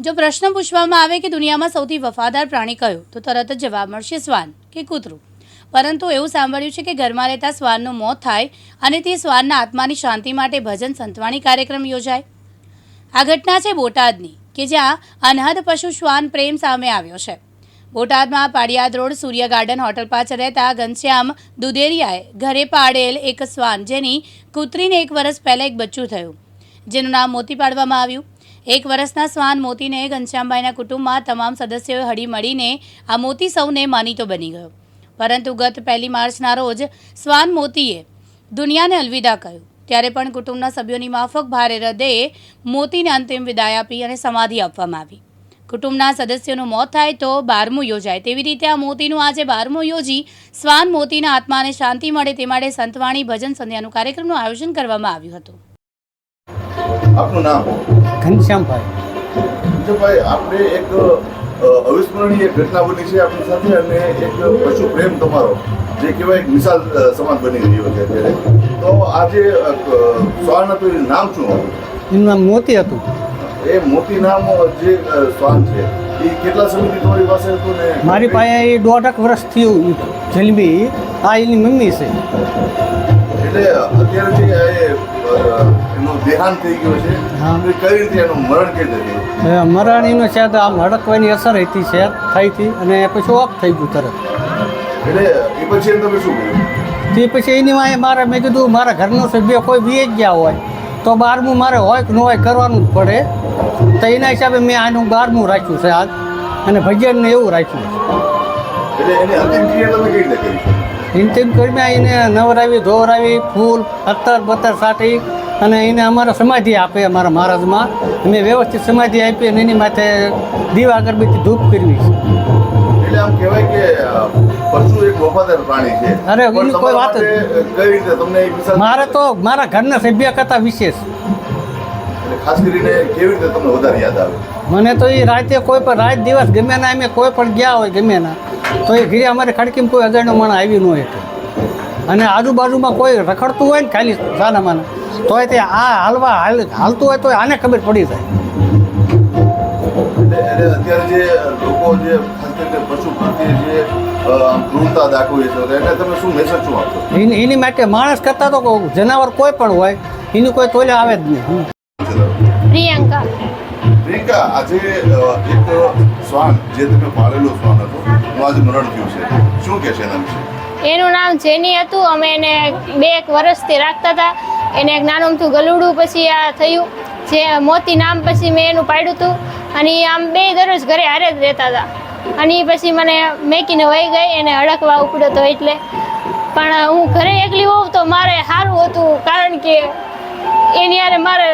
જો પ્રશ્ન પૂછવામાં આવે કે દુનિયામાં સૌથી વફાદાર પ્રાણી કયું, તો તરત જ જવાબ મળશે શ્વાન કે કૂતરું. પરંતુ એવું સાંભળ્યું છે કે ઘરમાં રહેતા શ્વાનનું મોત થાય અને તે શ્વાનના આત્માની શાંતિ માટે ભજન સંતવાણી કાર્યક્રમ યોજાય. આ ઘટના છે બોટાદની, કે જ્યાં અનહદ પશુ શ્વાન પ્રેમ સામે આવ્યો છે. બોટાદમાં Padiyad road Surya garden hotel પાછળ રહેતા ઘનશ્યામ દુધેરિયાએ ઘરે પાડેલ એક શ્વાન, જેની કૂતરીને એક વર્ષ પહેલાં એક બચ્ચું થયું, જેનું નામ મોતી પાડવામાં આવ્યું. એક વર્ષના શ્વાન મોતીને ઘનશ્યામભાઈના કુટુંબમાં તમામ સદસ્યોએ હળી મળીને આ મોતી સૌને માનીતો બની ગયો. પરંતુ ગત પહેલી માર્ચના રોજ શ્વાન મોતીએ દુનિયાને અલવિદા કહ્યું. ત્યારે પણ કુટુંબના સભ્યોની માફક ભારે હૃદયે મોતીને અંતિમ વિદાય આપી અને સમાધિ આપવામાં આવી. કુટુંબના સદસ્યોનું મોત થાય તો બારમું યોજાય. તેવી રીતે આ મોતીનું આજે બારમું યોજી શ્વાન મોતીના આત્માને શાંતિ મળે તે માટે સંતવાણી ભજન સંધ્યાનું કાર્યક્રમનું આયોજન કરવામાં આવ્યું હતું. આપનું નામ? ઘનશ્યામભાઈ. વિજયભાઈ આપણે એક અવિસ્મરણીય ઘટના બની છે આપણી સાથે અને એક પશુ પ્રેમ તમારો જે કહેવાય એક અ, સમાન બની રહ્યો છે અત્યારે. તો આજે શ્વાન હતું એનું નામ શું હતું? એનું નામ મોતી હતું. એ મોતી નામ જે સ્વાન શ્વાન છે એ કેટલા સમયથી તમારી પાસે હતું ને? મારી પાસે એ દોઢક વર્ષ થયું જલમી આ એની મમ્મી છે. એટલે અત્યારે જે એનું દેહાંત થઈ ગયું છે. એ કઈ રીતે એનું મરણ કેવી થયું? મરણ એનો શાયદ આમ હડકવાની અસર હતી છે થઈ હતી અને પછી ઓફ થઈ ગયું તરત. એટલે એ પછી તમે શું કર્યું? તે પછી એની વાંહે મારે મેં કીધું મારા ઘરનો સભ્ય કોઈ બી ગયા હોય તો બારમું મારે હોય કે ન હોય કરવાનું જ પડે. તો એના હિસાબે મેં આનું બારમું રાખ્યું છે આજ અને ભજનને એવું રાખ્યું એટલે એની અંતિમ ક્રિયા તમે કેવી રીતે કરી? ઇન્તિમ કરીને એને નવરાવી ધોવરાવી ફૂલ અત્તર બત્તર સાટી અને એને અમારા સમાધિ આપે અમારા મહારાજમાં. અમે વ્યવસ્થિત સમાધિ આપી અને એની માથે દીવા અગરબત્તી ધૂપ કરવી છે. અરે, કોઈ વાત મારે તો મારા ઘરના સભ્ય કરતા વિશેષ. એટલે ખાસ કરીને કેવી રીતે તમને વધારે યાદ આવે? મને તો એ રાતે કોઈ પણ રાત દિવસ ગમે ના અમે કોઈ પણ ગયા હોય ગમે ના તો એ ઘરે અમારે ખડકીમાં કોઈ અજાણ્યો માણસ આવી ન હોય અને આજુબાજુમાં કોઈ રખડતું હોય ને ખાલી સાના માના તોય તે આ હાલવા હાલ હાલતું હોય તો આને ખબર પડી જાય. અત્યારે જે લોકો જે પશુ પ્રત્યે જે ક્રૂરતા દાખવે છે એને તમે શું મેસેજ શું આપશો? એની એની માટે માણસ કરતાં તો જનાવર કોઈ પણ હોય એની કોઈ તોલે આવે જ નહીં. પ્રિયંકા. પ્રિયંકા આજે એક શ્વાન જે તમે પાળેલો શ્વાન હતો એનું આજે મરણ થયું છે. શું કે છે એના વિશે? એનું નામ જેની હતું અમે એને બે એક વર્ષથી રાખતા હતા. એને એક નાનું અમથું ગલુડું પછી આ થયું. જે મોતી નામ પછી મેં એનું પાડ્યું હતું. અને આમ બે દરરોજ ઘરે હારે જ રહેતા હતા. અને પછી મને મેકીને વહી ગઈ એને હડકવા ઉપડ્યો હતો એટલે. પણ હું ઘરે એકલી હોઉં તો મારે સારું હતું કારણ કે એની યારે મારે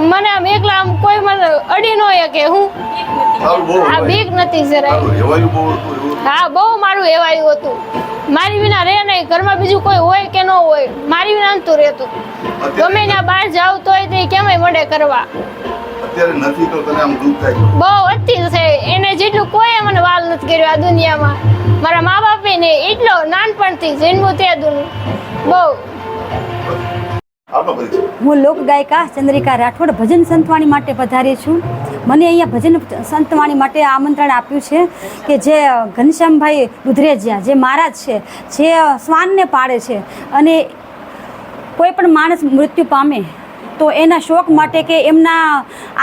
મને આમ એકલા આમ કોઈ મને અડી ન શકે હું આ બીક નથી જરાય. હા બહુ મારું એવાયું હતું. મારી વિના રહે નહીં ઘરમાં બીજું કોઈ હોય કે ન હોય મારી વિના નતું રહેતું. ગમે ત્યાં બહાર જાવ તોય તે કેમય મળે કરવા? અત્યારે નથી તો તને આમ દુઃખ થાય બહુ અતિ છે. એને જેટલું કોઈ મને વાલ નથી કર્યો આ દુનિયામાં. મારા મા બાપે ને એટલો નાનપણથી જન્મ તે દુનું બહુ. હું લોક ગાયિકા ચંદ્રિકા રાઠોડ ભજન સંતવાણી માટે પધારી છું. મને અહીંયા ભજન સંતવાણી માટે આમંત્રણ આપ્યું છે કે જે ઘનશ્યામભાઈ દુધરેજિયા, જે મહારાજ છે, જે શ્વાનને પાડે છે અને કોઈ પણ માણસ મૃત્યુ પામે તો એના શોખ માટે કે એમના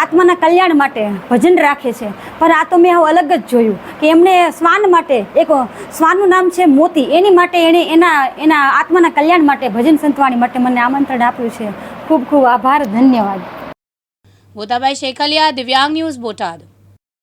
આત્માના કલ્યાણ માટે ભજન રાખે છે. પણ આ તો મેં હવે અલગ જ જોયું કે એમને શ્વાન માટે એક શ્વાનનું નામ છે મોતી. એની માટે એણે એના એના આત્માના કલ્યાણ માટે ભજન સંતવાણી માટે મને આમંત્રણ આપ્યું છે. ખૂબ ખૂબ આભાર, ધન્યવાદ. ગોતાભાઈ શેખલિયા, દિવ્યાંગ ન્યૂઝ બોટાદ.